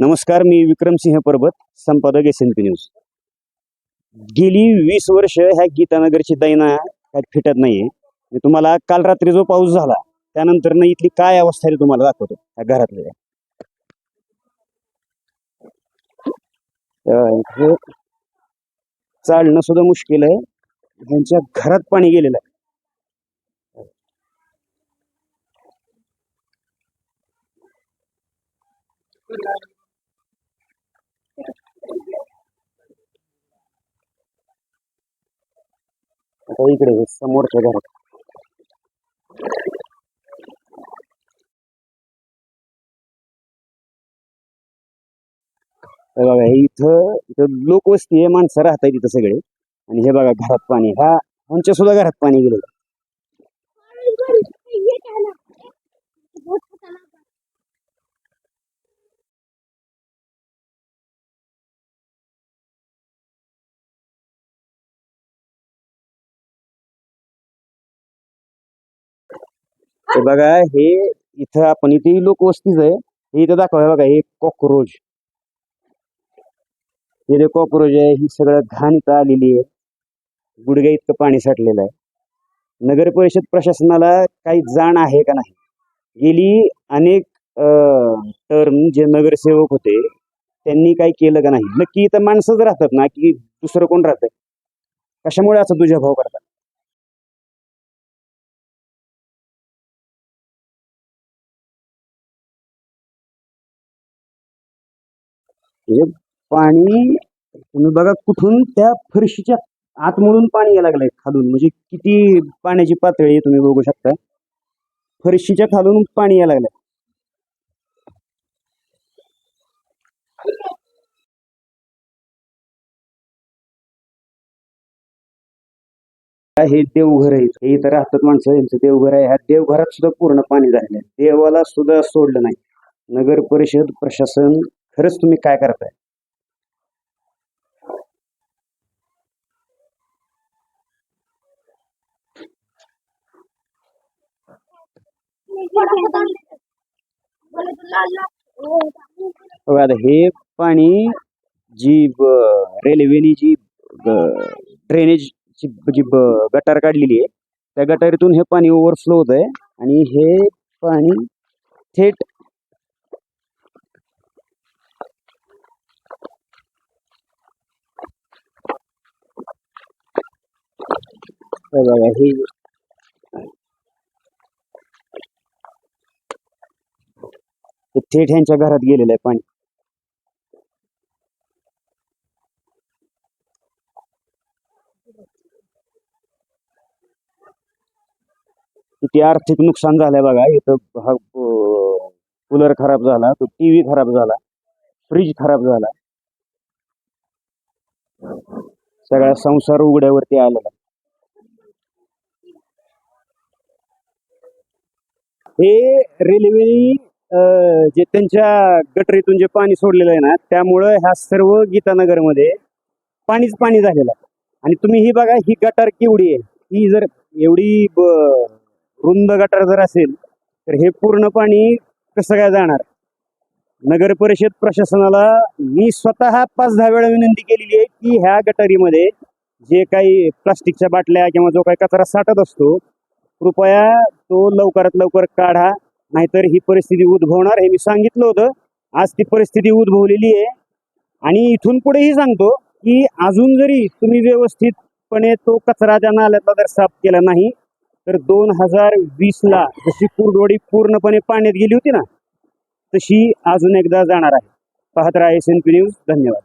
नमस्कार मी विक्रमसिंह परबत संपादक S N P news गेली वीस वर्ष ह्या गीतानगरची दैना ह्यात फिटत नाहीये. मी तुम्हाला काल रात्री जो पाऊस झाला त्यानंतर ना इथली काय अवस्था आहे तुम्हाला दाखवतो ह्या घरातल्या चालणं सुद्धा मुश्किल आहे. त्यांच्या घरात पाणी गेलेलं आहे. आता इकडे समोरच्या घरात. हे बघा हे इथं इथं लोकवस्ती आहे माणसं राहतात इथं सगळे. आणि हे बघा घरात पाणी. हा आमच्या सुद्धा घरात पाणी गेलेलं हे बघा हे इथं आपण इथे लोकवस्तीच आहे. हे इथं दाखवा बघा हे कॉक्रोच. हे जे कॉक्रोच आहे ही सगळं घाण इथं आलेली आहे. गुडघ्या इतकं पाणी साठलेलं आहे. नगर परिषद प्रशासनाला काही जाण आहे का नाही? गेली अनेक टर्म जे नगरसेवक होते त्यांनी काही केलं का नाही? नक्की इथं माणसंच राहतात ना की दुसरं कोण राहतं? कशामुळे असं तुझ्या भाव करतात? हे पाणी तुम्ही बघा कुठून त्या फरशीच्या आतमधून पाणी यायला लागलंय खालून. म्हणजे किती पाण्याची पातळी तुम्ही बघू शकता. फरशीच्या खालून पाणी यायला लागलंय. हे देवघर आहे हे इथं राहतात माणसं. यांचं देवघर आहे. ह्या देवघरात सुद्धा पूर्ण पाणी झालेलं आहे. देवाला सुद्धा सोडलं नाही. नगर परिषद प्रशासन खरंच तुम्ही काय करताय? आता हे पाणी जी रेल्वेनी रेल्वेने जी ड्रेनेज जी गटार काढलेली आहे त्या गटारीतून हे पाणी ओव्हरफ्लो होत आहे आणि हे पाणी थेट हे बघा हे थेट ह्यांच्या घरात गेलेलं आहे पाणी. किती आर्थिक नुकसान झालंय बघा. इथं हा कूलर खराब झाला तो टीव्ही खराब झाला फ्रीज खराब झाला. सगळा संसार उघड्यावरती आलेला हे रेल्वे जे त्यांच्या गटरीतून जे पाणी सोडलेलं आहे ना त्यामुळं ह्या सर्व गीतानगरमध्ये पाणीच पाणी झालेलं आहे. आणि तुम्ही ही बघा ही गटार केवढी आहे. ही जर एवढी ब- रुंद गटार जर असेल तर हे पूर्ण पाणी कसं काय जाणार? नगर परिषद प्रशासनाला मी स्वतः पाच दहा वेळा विनंती केलेली आहे की ह्या गटारीमध्ये जे काही प्लास्टिकच्या बाटल्या किंवा जो काही कचरा साठत असतो कृपया तो लवकरात लवकर काढा नाहीतर ही परिस्थिती उद्भवणार हे मी सांगितलं होतं. आज ती परिस्थिती उद्भवलेली आहे. आणि इथून पुढेही सांगतो की अजून जरी तुम्ही व्यवस्थितपणे तो कचरा त्या नाल्यातला जर साफ केला नाही तर दोन हजार वीसला जशी कुरडवाडी पूर्णपणे पाण्यात गेली होती ना तशी अजून एकदा जाणार आहे. पाहत राहा एस एन पी न्यूज. धन्यवाद.